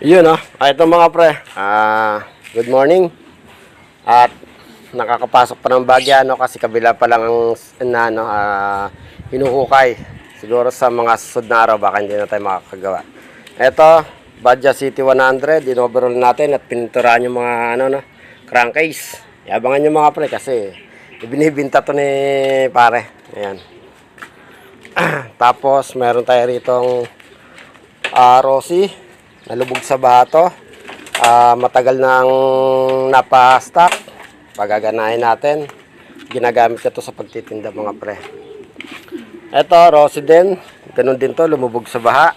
Yun oh. Ah, ito mga pre. Ah, good morning. At nakakapasok pa ng bagya no kasi kabila pa lang ang na ano, ah, hinuhukay. Siguro sa mga susunod na araw baka hindi na tayo makakagawa. Ito, Badja City 100, in-overall natin at pininturahan yung mga ano no, crankcase. Yabangan yung mga pre kasi ibinibinta to ni pare. Ayan. Tapos meron tayo ritong ah, Rossi nalubog sa bato. Ah, matagal nang napa-stock. Pagaganahin natin. Ginagamit ito sa pagtitinda mga pre. Ito, din. Ganun din to, lumubog sa baha.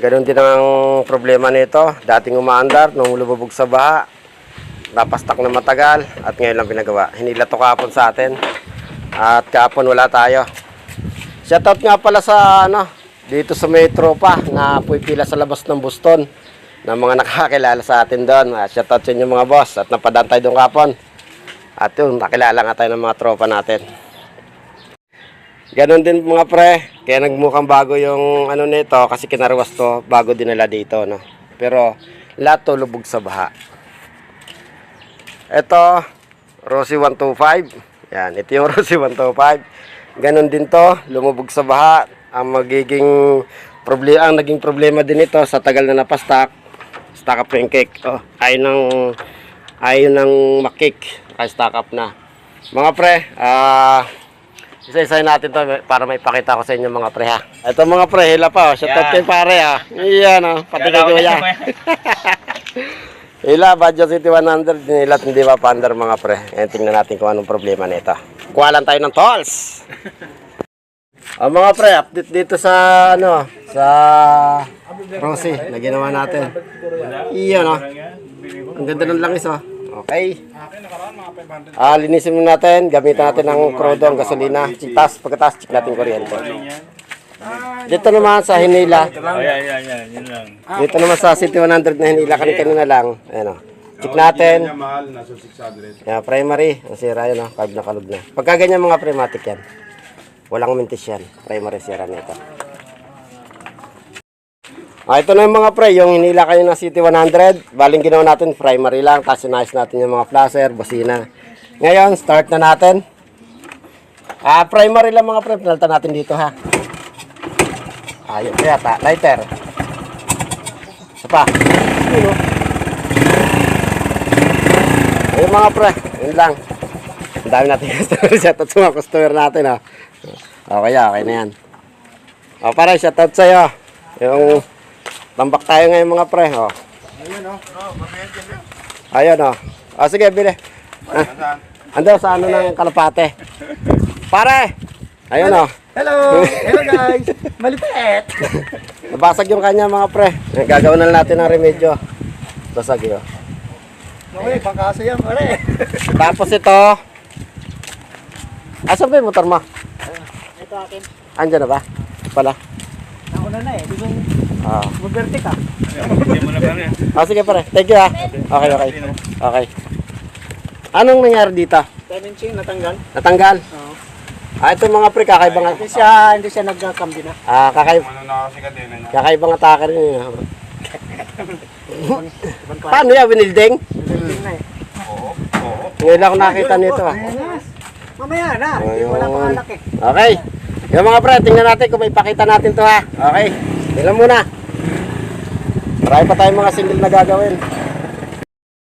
Ganun din ang problema nito. Dating umaandar, nung lumubog sa baha, napastak na matagal at ngayon lang pinagawa. Hinila to kahapon sa atin. At kahapon wala tayo. Shoutout nga pala sa ano, dito sa may tropa na pupila sa labas ng Boston na mga nakakilala sa atin doon. Uh, shoutout sa inyo mga boss at napadaan tayo doon kapon. At yun, nakilala nga tayo ng mga tropa natin. Ganon din mga pre, kaya nagmukhang bago yung ano nito kasi kinarwas to bago dinala dito. No? Pero lahat to lubog sa baha. Ito, Rossi 125. Yan, ito yung Rossi 125. Ganon din to, lumubog sa baha. Ang magiging problema, ang naging problema din ito sa tagal na napastak, stack up yung cake. Oh, ayaw nang ayaw nang makik, kaya stack up na. Mga pre, ah isa-isa natin to para may pakita ko sa inyo mga pre ha. Ito mga pre, hila pa. Oh. Shout out kay pare ha. Iyan oh, pati kay kuya. Hila, Badjo City 100, nila hindi pa paandar mga pre. Ngayon tingnan natin kung anong problema nito. Kuha lang tayo ng tolls. Ang mga pre, update dito sa ano, sa Rossi na ginawa natin. Iyan oh. Ang ganda ng langis oh. Okay. Ah, linisin muna natin. Gamitan natin ng crudo, ang gasolina. Chitas, pagkatas, check natin kuryente. Dito naman sa Hinila. Oh, yan, yan, yan. Dito naman sa City 100 na Hinila, kanina lang. Ayan o. Check natin. 600. Yeah, primary. Ang sira yun o. Carb na kalog na. Pagka ganyan mga prematic yan. Walang mintis yan. Primary sira nito. Ah, ito na yung mga pre, yung hinila kayo ng City 100. Baling ginawa natin, primary lang. Tapos inayos natin yung mga flasher, bosina. Ngayon, start na natin. Ah, primary lang mga pre. Pinalta natin dito ha. Ayun, kaya ta. Lighter. Isa pa. Ayun, mga pre, yun lang. Ang dami natin customer. Shoutout sa mga customer natin ha. Okay, okay na yan. O, pare, shoutout sa'yo. Yung tambak tayo ngayon mga pre. O. Ayun o. O, sige, bili. Ah, ando sa ano ng kalapate. Pare! Ayun o. Hello! Hello guys! Malipit! Nabasag yung kanya mga pre. Gagawin na natin ng remedyo. Basag yun. Okay, pangkaso yan, pare. Tapos ito. Asan ba yung motor mo? Ito akin. Andyan na ba? Pala. Nauna na eh. Di ba Ah. Hindi na pare. Ah, sige pare. Thank you ah. Okay, okay. Okay. Anong nangyari dito? Timing chain natanggal. Natanggal? Oo. Ah, ito mga pre, kakaibang, Hindi siya, hindi siya nagkakambi na. ah, kakaib, Ano na kasi kadena niya? kakaibang atake rin yun. Ibang klase. Paano yan, winilding? Building na eh. Oo, oo. Ngayon lang ako nakita nito ah. Yes. Mamaya na. Ayun. Wala pang anak eh. Okay. Yung mga pre, tingnan natin kung may pakita natin to ha. Okay. Tingnan muna. Marami pa tayong mga single na gagawin.